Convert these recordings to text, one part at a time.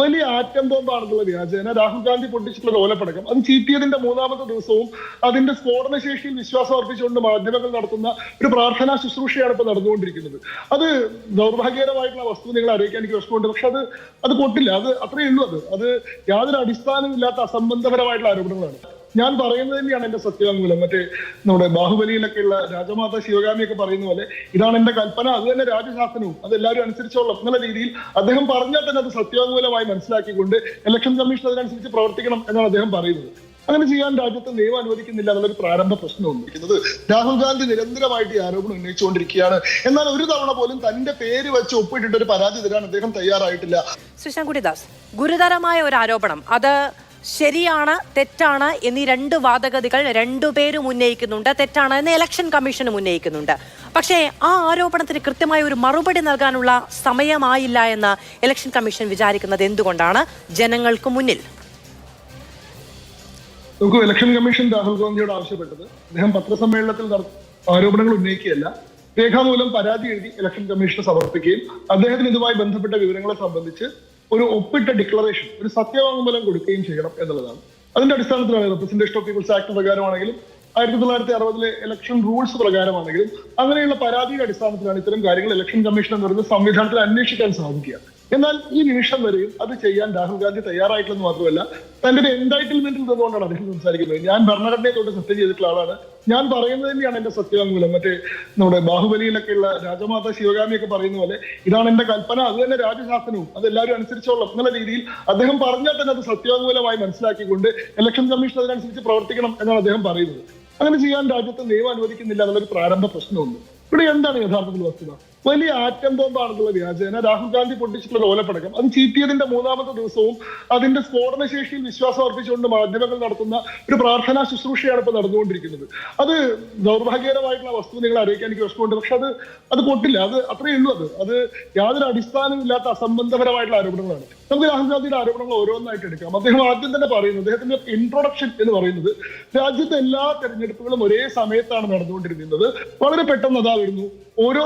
വലിയ ആറ്റം ബോംബാണെന്നുള്ള വ്യാജേന. രാഹുൽ ഗാന്ധി പൊട്ടിച്ചിട്ടുള്ള ഓലപ്പടക്കം അത് ചീറ്റിയതിന്റെ മൂന്നാമത്തെ ദിവസവും അതിന്റെ സ്ഫോടന ശേഷിയിൽ വിശ്വാസം അർപ്പിച്ചുകൊണ്ട് മാധ്യമങ്ങൾ നടത്തുന്ന ഒരു പ്രാർത്ഥനാ ശുശ്രൂഷയാണ് ഇപ്പൊ നടന്നുകൊണ്ടിരിക്കുന്നത്. അത് ദൗർഭാഗ്യകരമായിട്ടുള്ള വസ്തു നിങ്ങളെ അറിയിക്കാൻ എനിക്ക് വിഷമമുണ്ട്. പക്ഷെ അത് അത് പൊട്ടില്ല. അത് അത്രയേ ഉള്ളൂ അത്. അത് യാതൊരു അടിസ്ഥാനമില്ലാത്ത അസംബന്ധപരമായിട്ടുള്ള ആരോപണങ്ങളാണ്. ഞാൻ പറയുന്നത് തന്നെയാണ് എന്റെ സത്യവാങ്മൂലം. മറ്റേ നമ്മുടെ ബാഹുബലിയിലൊക്കെ ഉള്ള രാജമാത ശിവഗാമിയൊക്കെ പറയുന്ന പോലെ ഇതാണ് എന്റെ കൽപ്പന. അത് തന്നെ രാജശാസനവും. അത് എല്ലാവരും അനുസരിച്ചോളാം എന്നുള്ള രീതിയിൽ അദ്ദേഹം പറഞ്ഞാൽ തന്നെ അത് സത്യവാങ്മൂലമായി മനസ്സിലാക്കിക്കൊണ്ട് ഇലക്ഷൻ കമ്മീഷൻ അതിനനുസരിച്ച് പ്രവർത്തിക്കണം എന്നാണ് അദ്ദേഹം പറയുന്നത്. അങ്ങനെ ചെയ്യാൻ രാജ്യത്ത് നിയമം അനുവദിക്കുന്നില്ല എന്നുള്ളൊരു പ്രാരംഭ പ്രശ്നം ഉന്നയിക്കുന്നത് രാഹുൽ ഗാന്ധി നിരന്തരമായിട്ട് ഈ ആരോപണം ഉന്നയിച്ചുകൊണ്ടിരിക്കുകയാണ്. എന്നാൽ ഒരു തവണ പോലും തന്റെ പേര് വെച്ച് ഒപ്പിട്ടിട്ട് ഒരു പരാതി തരാൻ അദ്ദേഹം തയ്യാറായിട്ടില്ല. ശ്രീശാങ്കുടി ദാസ് ഗുരുതരമായ ഒരു ആരോപണം. അത് ശരിയാണ് തെറ്റാണ് എന്നീ രണ്ട് വാദഗതികൾ രണ്ടുപേരും ഉന്നയിക്കുന്നുണ്ട്. തെറ്റാണ് എന്ന് ഇലക്ഷൻ കമ്മീഷനും ഉന്നയിക്കുന്നുണ്ട്. പക്ഷേ ആ ആരോപണത്തിന് കൃത്യമായ ഒരു മറുപടി നൽകാനുള്ള സമയമായില്ല എന്ന് ഇലക്ഷൻ കമ്മീഷൻ വിചാരിക്കുന്നത് എന്തുകൊണ്ടാണ്? ജനങ്ങൾക്ക് മുന്നിൽ. നമുക്ക് ഇലക്ഷൻ കമ്മീഷൻ രാഹുൽ ഗാന്ധിയോട് ആവശ്യപ്പെട്ടത്. അദ്ദേഹം പത്രസമ്മേളനത്തിൽ ആരോപണങ്ങൾ ഉന്നയിക്കുകയല്ല. രേഖാമൂലം പരാതി എഴുതി ഇലക്ഷൻ കമ്മീഷന് സമർപ്പിക്കുകയും അദ്ദേഹത്തിന് ഇതുമായി ബന്ധപ്പെട്ട വിവരങ്ങളെ സംബന്ധിച്ച് ഒരു ഒപ്പിട്ട ഡിക്ലറേഷൻ ഒരു സത്യവാങ്മൂലം കൊടുക്കുകയും ചെയ്യണം എന്നുള്ളതാണ്. അതിന്റെ അടിസ്ഥാനത്തിലാണ് റെപ്രസെന്റേഷൻ ഓഫ് പീപ്പിൾസ് ആക്ട് പ്രകാരമാണെങ്കിലും ആയിരത്തി തൊള്ളായിരത്തി അറുപതിലെ ഇലക്ഷൻ റൂൾസ് പ്രകാരമാണെങ്കിലും അങ്ങനെയുള്ള പരാതിയുടെ അടിസ്ഥാനത്തിലാണ് ഇത്തരം കാര്യങ്ങൾ ഇലക്ഷൻ കമ്മീഷൻ എന്ന് പറയുന്ന സംവിധാനത്തിൽ അന്വേഷിക്കാൻ സാധിക്കുക. എന്നാൽ ഈ നിമിഷം വരെയും അത് ചെയ്യാൻ രാഹുൽ ഗാന്ധി തയ്യാറായിട്ടില്ലെന്ന് മാത്രമല്ല തന്റെ ഒരു എന്റൈറ്റിൽമെന്റിൽ നിന്നുകൊണ്ടാണ് അദ്ദേഹം സംസാരിക്കുന്നത്. ഞാൻ ഭരണഘടനയെ തൊട്ട് സത്യം ചെയ്തിട്ടുള്ള ആളാണ്. ഞാൻ പറയുന്നത് തന്നെയാണ് എന്റെ സത്യവാങ്മൂലം. മറ്റേ നമ്മുടെ ബാഹുബലിയിലൊക്കെ ഉള്ള രാജമാത ശിവഗാമിയൊക്കെ പറയുന്ന പോലെ ഇതാണ് എന്റെ കൽപ്പന അത് തന്നെ രാജശാസനവും. അതെല്ലാവരും അനുസരിച്ചോളാം എന്നുള്ള രീതിയിൽ അദ്ദേഹം പറഞ്ഞാൽ തന്നെ അത് സത്യവാങ്മൂലമായി മനസ്സിലാക്കിക്കൊണ്ട് ഇലക്ഷൻ കമ്മീഷൻ അതിനനുസരിച്ച് പ്രവർത്തിക്കണം എന്നാണ് അദ്ദേഹം പറയുന്നത്. അങ്ങനെ ചെയ്യാൻ രാജ്യത്ത് നിയമം അനുവദിക്കുന്നില്ല എന്നുള്ളൊരു പ്രാരംഭ പ്രശ്നമുണ്ട് ഇവിടെ എന്താണ് യഥാർത്ഥത്തിൽ വസ്തുത? വലിയ ആറ്റം ബോംബാണെന്നുള്ള വ്യാജേന. രാഹുൽ ഗാന്ധി പൊട്ടിച്ചിട്ടുള്ള ഓലപ്പടക്കം അത് ചീറ്റിയതിന്റെ മൂന്നാമത്തെ ദിവസവും അതിന്റെ സ്ഫോടന ശേഷിയിൽ വിശ്വാസം അർപ്പിച്ചുകൊണ്ട് മാധ്യമങ്ങൾ നടത്തുന്ന ഒരു പ്രാർത്ഥനാ ശുശ്രൂഷയാണ് ഇപ്പൊ നടന്നുകൊണ്ടിരിക്കുന്നത്. അത് ദൗർഭാഗ്യകരമായിട്ടുള്ള വസ്തു നിങ്ങൾ അറിയിക്കാൻ എനിക്ക് വിഷമമുണ്ട്. പക്ഷെ അത് അത് പൊട്ടില്ല. അത് അത്രയേ ഉള്ളൂ അത്. അത് യാതൊരു അടിസ്ഥാനമില്ലാത്ത അസംബന്ധപരമായിട്ടുള്ള ആരോപണങ്ങളാണ്. നമുക്ക് രാഹുൽ ഗാന്ധിയുടെ ആരോപണങ്ങൾ ഓരോന്നായിട്ട് എടുക്കാം. അദ്ദേഹം ആദ്യം തന്നെ പറയുന്നത് അദ്ദേഹത്തിന്റെ ഇൻട്രൊഡക്ഷൻ എന്ന് പറയുന്നത് രാജ്യത്തെ എല്ലാ തെരഞ്ഞെടുപ്പുകളും ഒരേ സമയത്താണ് നടന്നുകൊണ്ടിരുന്നത്. വളരെ പെട്ടെന്ന് അതാ വരുന്നു. ഓരോ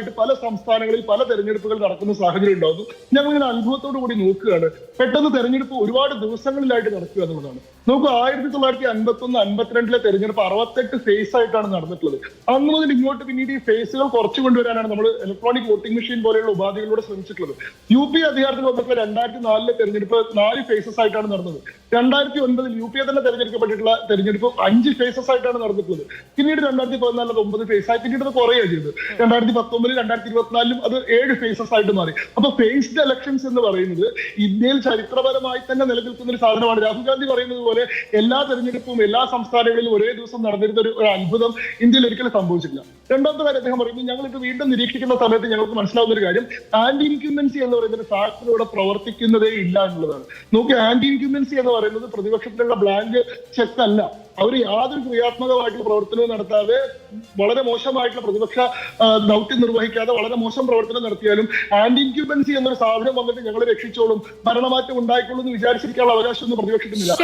സമയത്തായിട്ട് പല സംസ്ഥാനങ്ങളിൽ പല തെരഞ്ഞെടുപ്പുകൾ നടക്കുന്ന സാഹചര്യം ഉണ്ടാകുന്നു. ഞങ്ങൾ ഇങ്ങനെ അത്ഭുതത്തോടു കൂടി നോക്കുകയാണ്. പെട്ടെന്ന് തെരഞ്ഞെടുപ്പ് ഒരുപാട് ദിവസങ്ങളിലായിട്ട് നടക്കുക എന്നുള്ളതാണ്. നോക്കൂ ആയിരത്തി തൊള്ളായിരത്തി അൻപത്തി ഒന്ന് അൻപത്തിരണ്ടിലെ തെരഞ്ഞെടുപ്പ് അറുപത്തെട്ട് ഫേസ് ആയിട്ടാണ് നടന്നിട്ടുള്ളത്. അന്ന് മുതൽ ഇങ്ങോട്ട് പിന്നീട് ഈ ഫേസുകൾ കുറച്ചു കൊണ്ടുവരാനാണ് നമ്മൾ ഇലക്ട്രോണിക് വോട്ടിംഗ് മെഷീൻ പോലെയുള്ള ഉപാധികളിലൂടെ ശ്രമിച്ചിട്ടുള്ളത്. യു പി അധികാരത്തിൽ വന്നപ്പോൾ രണ്ടായിരത്തി നാലിലെ തെരഞ്ഞെടുപ്പ് നാല് ഫേസസ് ആയിട്ടാണ് നടന്നത്. രണ്ടായിരത്തി ഒൻപതിൽ യു പി എ തന്നെ തെരഞ്ഞെടുക്കപ്പെട്ടിട്ടുള്ള തെരഞ്ഞെടുപ്പ് അഞ്ച് ഫേസസ് ആയിട്ടാണ് നടന്നിട്ടുള്ളത്. പിന്നീട് രണ്ടായിരത്തി പതിനാലിൽ ഒമ്പത് ഫേസ് ആയി. പിന്നീട് അത് കുറയുകയാണ് ചെയ്തത്. രണ്ടായിരത്തി പത്തൊമ്പതിൽ രണ്ടായിരത്തി ഇരുപത്തിനാലിലും അത് ഏഴ് ഫേസസ് ആയിട്ട് മാറി. അപ്പൊ ഫേസ്ഡ് ഇലക്ഷൻസ് എന്ന് പറയുന്നത് ഇന്ത്യയിൽ ചരിത്രപരമായി തന്നെ നിലനിൽക്കുന്ന ഒരു സാധനമാണ്. രാഹുൽ ഗാന്ധി പറയുന്നത് പോലെ എല്ലാ തെരഞ്ഞെടുപ്പും എല്ലാ സംസ്ഥാനങ്ങളിലും ഒരേ ദിവസം നടന്നിരുന്ന ഒരു അത്ഭുതം ഇന്ത്യയിൽ ഒരിക്കലും സംഭവിച്ചില്ല രണ്ടാമത്തെ കാര്യം അദ്ദേഹം പറയുന്നത് ഞങ്ങൾ ഇത് വീണ്ടും നിരീക്ഷിക്കുന്ന സമയത്ത് ഞങ്ങൾക്ക് മനസ്സിലാവുന്ന ഒരു കാര്യം ആന്റി ഇൻക്യുമൻസി എന്ന് പറയുന്ന ഫാക്ടർ പ്രവർത്തിക്കുന്നതേ ഇല്ല എന്നുള്ളതാണ്. നോക്കി ആന്റി ഇൻക്യുമൻസി എന്ന് പറയുന്നത് പ്രതിപക്ഷത്തിലുള്ള ബ്ലാങ്ക് ചെക്ക് അല്ല. അവർ യാതൊരു ക്രിയാത്മകമായിട്ടുള്ള പ്രവർത്തനവും നടത്താതെ വളരെ മോശമായിട്ടുള്ള പ്രതിപക്ഷ ദൗത്യ ദൗത്യം നിർവഹിക്കാതെ വളരെ മോശം പ്രവർത്തനം നടത്തിയാലും ആന്റി ഇൻക്യൂബൻസി എന്നൊരു സാധനം വന്നിട്ട് ഞങ്ങളെ രക്ഷിച്ചോളും ഭരണമാറ്റം ഉണ്ടായിക്കോളും എന്ന് വിചാരിച്ചിരിക്കാനുള്ള അവകാശമൊന്നും പ്രതിപക്ഷത്തിനില്ല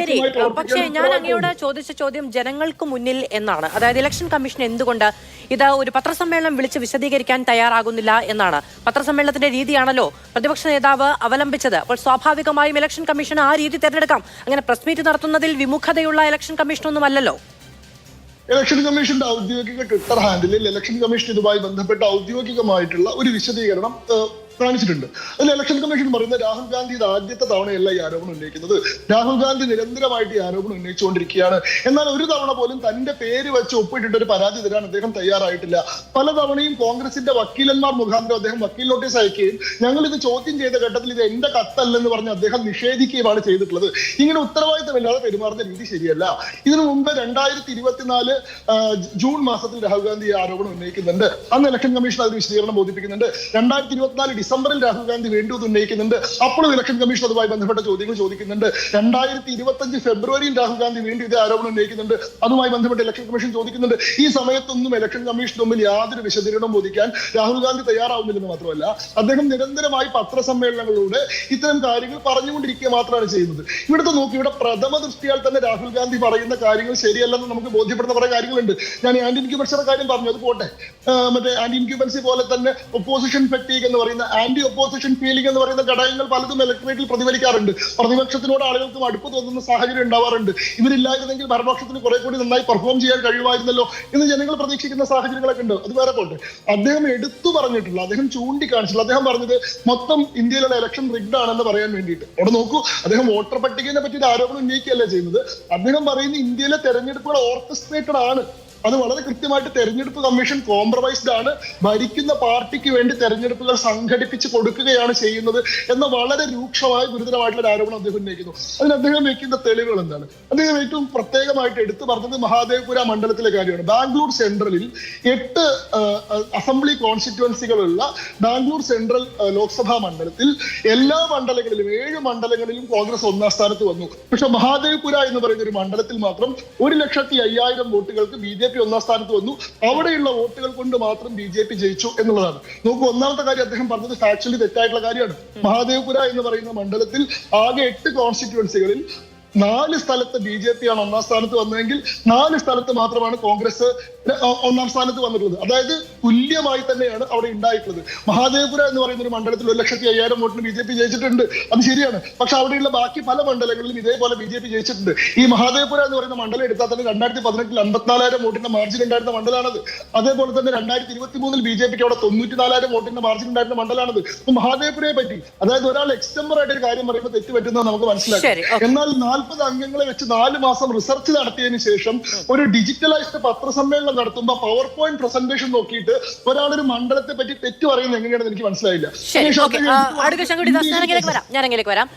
ശരി പക്ഷേ ഞാൻ അങ്ങയോട് ചോദിച്ച ചോദ്യം ജനങ്ങൾക്ക് മുന്നിൽ എന്നാണ്. അതായത് ഇലക്ഷൻ കമ്മീഷൻ എന്തുകൊണ്ട് ഇത് ഒരു പത്രസമ്മേളനം വിളിച്ച് വിശദീകരിക്കാൻ തയ്യാറാകുന്നില്ല എന്നാണ്. പത്രസമ്മേളനത്തിന്റെ രീതിയാണല്ലോ പ്രതിപക്ഷ നേതാവ് അവലംബിച്ചത്. അപ്പോൾ സ്വാഭാവികമായും ഇലക്ഷൻ കമ്മീഷൻ ആ രീതി തിരഞ്ഞെടുക്കാം. അങ്ങനെ പ്രസ് മീറ്റ് നടത്തുന്നതിൽ വിമുഖതയുള്ള ഇലക്ഷൻ കമ്മീഷനൊന്നും അല്ലല്ലോ ഇലക്ഷൻ കമ്മീഷന്റെ ഔദ്യോഗിക ട്വിറ്റർ ഹാൻഡിലിൽ ഇലക്ഷൻ കമ്മീഷൻ ഇതുമായി ബന്ധപ്പെട്ട ഔദ്യോഗികമായിട്ടുള്ള ഒരു വിശദീകരണം കാണിച്ചിട്ടുണ്ട്. അതിൽ ഇലക്ഷൻ കമ്മീഷൻ പറയുന്നത് രാഹുൽ ഗാന്ധി ഇത് ആദ്യത്തെ തവണയല്ല ഈ ആരോപണം ഉന്നയിക്കുന്നത്. രാഹുൽ ഗാന്ധി നിരന്തരമായിട്ട് ഈ ആരോപണം ഉന്നയിച്ചുകൊണ്ടിരിക്കുകയാണ്. എന്നാൽ ഒരു തവണ പോലും തന്റെ പേര് വെച്ച് ഒപ്പിട്ടിട്ട് ഒരു പരാതി തരാൻ അദ്ദേഹം തയ്യാറായിട്ടില്ല. പല തവണയും കോൺഗ്രസിന്റെ വക്കീലന്മാർ മുഖാന്തരം അദ്ദേഹം വക്കീൽ നോട്ടീസ് അയക്കുകയും ഞങ്ങൾ ഇത് ചോദ്യം ചെയ്ത ഘട്ടത്തിൽ ഇത് എന്റെ കത്തല്ലെന്ന് പറഞ്ഞ് അദ്ദേഹം നിഷേധിക്കുകയുമാണ് ചെയ്തിട്ടുള്ളത്. ഇങ്ങനെ ഉത്തരവാദിത്തമില്ലാതെ പെരുമാറുന്ന രീതി ശരിയല്ല. ഇതിനു മുമ്പ് രണ്ടായിരത്തി ഇരുപത്തിനാല് ജൂൺ മാസത്തിൽ രാഹുൽ ഗാന്ധി ഈ ആരോപണം ഉന്നയിക്കുന്നുണ്ട്. അന്ന് ഇലക്ഷൻ കമ്മീഷൻ അതിന് വിശദീകരണം ബോധിപ്പിക്കുന്നുണ്ട്. രണ്ടായിരത്തി ഇരുപത്തിനാല് ഡിസംബറിൽ രാഹുൽ ഗാന്ധി വീണ്ടും ഉന്നയിക്കുന്നുണ്ട്. അപ്പോഴും ഇലക്ഷൻ കമ്മീഷൻ അതുമായി ബന്ധപ്പെട്ട ചോദ്യങ്ങൾ ചോദിക്കുന്നുണ്ട്. രണ്ടായിരത്തി ഇരുപത്തഞ്ച് ഫെബ്രുവരിയിൽ രാഹുൽ ഗാന്ധി വീണ്ടും ഇതേ ആരോപണം ഉന്നയിക്കുന്നുണ്ട്. അതുമായി ബന്ധപ്പെട്ട് ഇലക്ഷൻ കമ്മീഷൻ ചോദിക്കുന്നുണ്ട്. ഈ സമയത്തൊന്നും ഇലക്ഷൻ കമ്മീഷൻ മുമ്പിൽ യാതൊരു വിശദീകരണം ബോധിക്കാൻ രാഹുൽ ഗാന്ധി തയ്യാറാവുന്നില്ലെന്ന് മാത്രമല്ല അദ്ദേഹം നിരന്തരമായി പത്രസമ്മേളനങ്ങളിലൂടെ ഇത്തരം കാര്യങ്ങൾ പറഞ്ഞുകൊണ്ടിരിക്കുക മാത്രമാണ് ചെയ്യുന്നത്. ഇവിടുത്തെ നോക്കി ഇവിടെ പ്രഥമ ദൃഷ്ടിയാൽ തന്നെ രാഹുൽ ഗാന്ധി പറയുന്ന കാര്യങ്ങൾ ശരിയല്ലെന്ന് നമുക്ക് ബോധ്യപ്പെടുന്ന കുറെ കാര്യങ്ങളുണ്ട്. ഞാൻ ആന്റി ഇൻക്യൂബൻസിയുടെ കാര്യം പറഞ്ഞു. അത് പോട്ടെ. മറ്റേ ആന്റി ഇൻക്യൂബൻസി പോലെ തന്നെ ഒപ്പോസിഷൻ ഫെറ്റീഗ് എന്ന് പറയുന്ന ആന്റി ഒപ്പോസിഷൻ ഫീലിംഗ് എന്ന് പറയുന്ന ഘടകങ്ങൾ പലതും ഇലക്ട്രേറ്റിൽ പ്രതിഫലിക്കാറുണ്ട്. പ്രതിപക്ഷത്തിനോട് ആളുകൾക്ക് അടുപ്പ് തോന്നുന്ന സാഹചര്യം ഉണ്ടാവാറുണ്ട്. ഇവരില്ലായിരുന്നെങ്കിൽ ഭരണപക്ഷത്തിന് കുറെ കൂടി നന്നായി പെർഫോം ചെയ്യാൻ കഴിയുമായിരുന്നല്ലോ എന്ന് ജനങ്ങൾ പ്രതീക്ഷിക്കുന്ന സാഹചര്യങ്ങളൊക്കെ ഉണ്ട്. അത് വേറെ പോട്ടെ. അദ്ദേഹം എടുത്തു പറഞ്ഞിട്ടുള്ള അദ്ദേഹം ചൂണ്ടിക്കാണിച്ചില്ല. അദ്ദേഹം പറഞ്ഞത് മൊത്തം ഇന്ത്യയിലുള്ള ഇലക്ഷൻ റിഗ്ഡ് ആണെന്ന് പറയാൻ വേണ്ടിയിട്ട്. അവിടെ നോക്കൂ അദ്ദേഹം വോട്ടർ പട്ടികയെ പറ്റി ആരോപണം ഉന്നയിക്കുകയല്ല ചെയ്യുന്നത്? അദ്ദേഹം പറയുന്നത് ഇന്ത്യയിലെ തെരഞ്ഞെടുപ്പുകൾ ഓർക്കസ്ട്രേറ്റഡ് ആണ്. അത് വളരെ കൃത്യമായിട്ട് തെരഞ്ഞെടുപ്പ് കമ്മീഷൻ കോംപ്രമൈസ്ഡ് ആണ്. ഭരിക്കുന്ന പാർട്ടിക്ക് വേണ്ടി തെരഞ്ഞെടുപ്പുകൾ സംഘടിപ്പിച്ച് കൊടുക്കുകയാണ് ചെയ്യുന്നത് എന്ന വളരെ രൂക്ഷമായ ഗുരുതരമായിട്ടുള്ള ആരോപണം അദ്ദേഹം ഉന്നയിക്കുന്നു. അതിന് അദ്ദേഹം വയ്ക്കുന്ന തെളിവുകൾ എന്താണ്? അദ്ദേഹം ഏറ്റവും പ്രത്യേകമായിട്ട് എടുത്തു പറഞ്ഞത് മഹാദേവപുര മണ്ഡലത്തിലെ കാര്യമാണ്. ബാംഗ്ലൂർ സെൻട്രലിൽ എട്ട് അസംബ്ലി കോൺസ്റ്റിറ്റുവൻസികളുള്ള ബാംഗ്ലൂർ സെൻട്രൽ ലോക്സഭാ മണ്ഡലത്തിൽ എല്ലാ മണ്ഡലങ്ങളിലും ഏഴ് മണ്ഡലങ്ങളിലും കോൺഗ്രസ് ഒന്നാം സ്ഥാനത്ത് വന്നു. പക്ഷെ മഹാദേവപുര എന്ന് പറയുന്ന ഒരു മണ്ഡലത്തിൽ മാത്രം ഒരു ലക്ഷത്തി അയ്യായിരം വോട്ടുകൾക്ക് ബി ജെ പി ഒന്നാം സ്ഥാനത്ത് വന്നു. അവിടെയുള്ള വോട്ടുകൾ കൊണ്ട് മാത്രം ബി ജെ പി ജയിച്ചു എന്നുള്ളതാണ്. നോക്കൂ ഒന്നാമത്തെ കാര്യം അദ്ദേഹം പറഞ്ഞത് ഫാക്ച്വലി തെറ്റായിട്ടുള്ള കാര്യമാണ്. മഹാദേവപുര എന്ന് പറയുന്ന മണ്ഡലത്തിൽ ആകെ എട്ട് കോൺസ്റ്റിറ്റ്യുവൻസികളിൽ നാല് സ്ഥലത്ത് ബി ജെ പി ആണ് ഒന്നാം സ്ഥാനത്ത് വന്നതെങ്കിൽ നാല് സ്ഥലത്ത് മാത്രമാണ് കോൺഗ്രസ് ഒന്നാം സ്ഥാനത്ത് വന്നിട്ടുള്ളത്. അതായത് തുല്യമായി തന്നെയാണ് അവിടെ ഉണ്ടായിട്ടുള്ളത്. മഹാദേവപുര എന്ന് പറയുന്ന ഒരു മണ്ഡലത്തിൽ ഒരു ലക്ഷത്തി അയ്യായിരം വോട്ടിന് ബി ജെ പി ജയിച്ചിട്ടുണ്ട്. അത് ശരിയാണ്. പക്ഷെ അവിടെയുള്ള ബാക്കി പല മണ്ഡലങ്ങളിലും ഇതേപോലെ ബി ജെ പി ജയിച്ചിട്ടുണ്ട്. ഈ മഹാദേവപുര എന്ന് പറയുന്ന മണ്ഡലം എടുത്താൽ തന്നെ രണ്ടായിരത്തി പതിനെട്ടിൽ അമ്പത്തിനാലായിരം വോട്ടിന്റെ മാർജിൻ ഉണ്ടായിരുന്ന മണ്ഡലമാണത് അതേപോലെ തന്നെ രണ്ടായിരത്തി ഇരുപത്തി മൂന്നിൽ ബി ജെ പിക്ക് അവിടെ തൊണ്ണൂറ്റി നാലായിരം വോട്ടിന്റെ മാർജിൻ ഉണ്ടായിരുന്ന മണ്ഡലമാണത് അപ്പൊ മഹാദേവപുരയെ പറ്റി അതായത് ഒരാൾ എക്സ്റ്റംബർ ആയിട്ട് ഒരു കാര്യം പറയുമ്പോൾ തെറ്റ് പറ്റുന്നത് നമുക്ക് മനസ്സിലാക്കാം. എന്നാൽ എന്നാൽ നാൽപ്പത് അംഗങ്ങളെ വെച്ച് നാല് മാസം റിസർച്ച് നടത്തിയതിനു ശേഷം ഒരു ഡിജിറ്റലൈസ്ഡ് പത്രസമ്മേളനം നടത്തുമ്പോൾ പവർ പോയിന്റ് പ്രസന്റേഷൻ നോക്കിയിട്ട് ഒരാളൊരു മണ്ഡലത്തെ പറ്റി തെറ്റ് പറയുന്നത് എങ്ങനെയാണെന്ന് എനിക്ക് മനസ്സിലായില്ല. ഞാൻ വരാം.